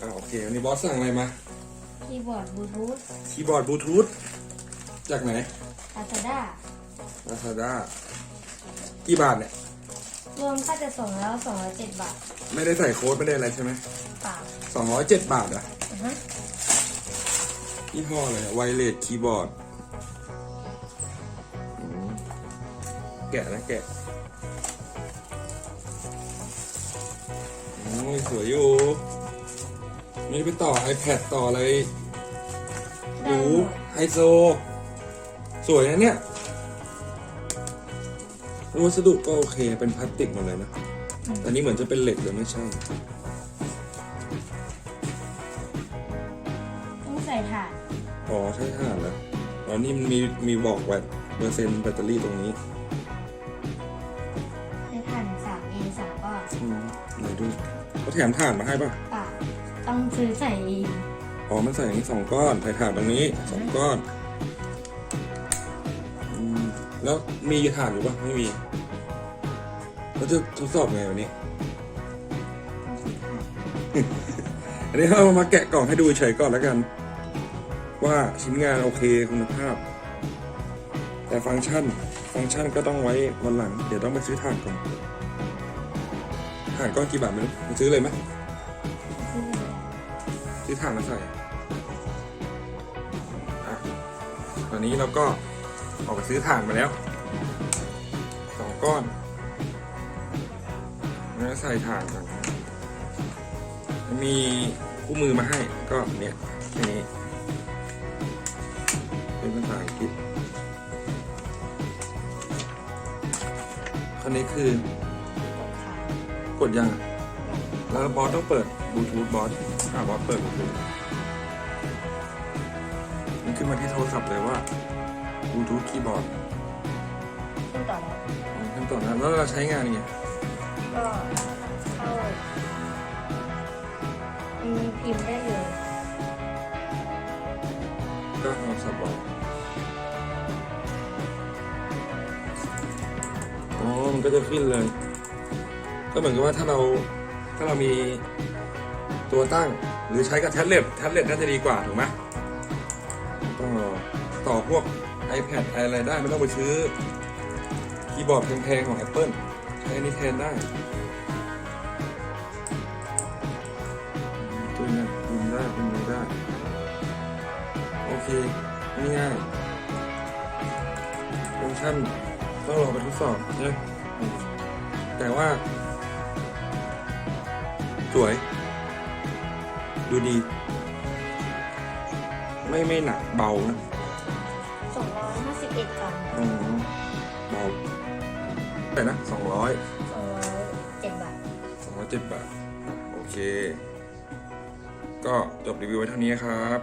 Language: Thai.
อ่าโอเควันนี้บอสสั่งอะไรมา คีย์บอร์ดบลูทูธคีย์บอร์ดบลูทูธจากไหนลาซาด้าลาซาด้ากี่บาทเนี่ย รวมค่าจะส่งแล้ว207บาทไม่ได้ใส่โค้ดไม่ได้อะไรใช่ไหมเปล่าสองร้อยเจ็ดบาทอะอือฮะยี่ห้ออะไรไวเลสคีย์บอร์ดแกะนะแกะโอ้ยสวยอยู่ ไม่ได้ไปต่อ iPad ต่ออะไรได้ดูหมดไฮโซ สวยนะเนี่ยวัสดุก็โอเคเป็นพลาสติกหมดเลยนะแต่นี่เหมือนจะเป็นเหล็กเลยไม่ใช่ ต้องใส่ถ่านอ๋อใช่ถ่านแล้วอ๋อนี่มันมีมีบอกแบตเปอร์เซ็นต์แบตเตอรี่ตรงนี้ใส่ถ่าน 3A สองก้อนอืมไหนดูเขาแถมถ่านมาให้ป่ะเปล่า ต้องซื้อใส่เองอ๋อมันใส่อย่างนี้สองก้อนใส่ถ่านตรงนี้สองก้อนอืมแล้วมีถ่านอยู่ป่ะไม่มีแล้วจะทดสอบไงวันนี้ต้องซื้อถ่านอันนี้เรามาแกะกล่องให้ดูเฉยก่อนแล้วกัน ว่าชิ้นงานโอเคคุณภาพ แต่ฟังก์ชัน ฟังก์ชันก็ต้องไว้วันหลัง เดี๋ยวต้องไปซื้อถ่านก่อนถ่านก้อนกี่บาทไม่รู้มาซื้อเลยไหมซื้ อถ่านมาใส่อะตอนนี้เราก็ออกไปซื้อถ่านมาแล้วสองก้อนแล้วใส่ถ่านก่อนมีคู่มือมาให้ก็เนี่ยนี่เป็นภาษาอังกฤษคันนี้คือกดถ่านกดยัง แล้วบอสต้องเปิดบลูทูธบอสอ่าบอสเปิดบลูทูธมันขึ้นมาที่โทรศัพท์เลยว่าบลูทูธคีย์บอร์ดขึ้นต่อแล้วขั้นตอนนั้นแล้วเราใช้งานยังไงก็เข้าอืมพิมพ์ได้เลยก็โทรศัพท์บอสอ๋อมันก็จะขึ้นเลย ก็เหมือนกับว่าถ้าเรา ถ้าเรามีตัวตั้งหรือใช้กับแท็บเล็ตแท็บเล็ตน่าจะดีกว่าถูกไหมต้องต่อพวก iPad อะไรได้ไม่ต้องไปซื้อคีย์บอร์ดแพงๆของ Apple ใช้อันนี้แทนได้ตัวนี้พิมพ์ได้พิมพ์ไม่ได้ โอเคง่ายๆฟังก์ชันต้องรอไปทดสอบใช่แต่ว่า สวย ดูดี ไม่ไม่หนักเบานะ251กรัมอืมเบาแต่นะสองร้อย207บาทสองร้อยเจ็ดบาท โอเค ก็จบรีวิวไว้เท่านี้ครับ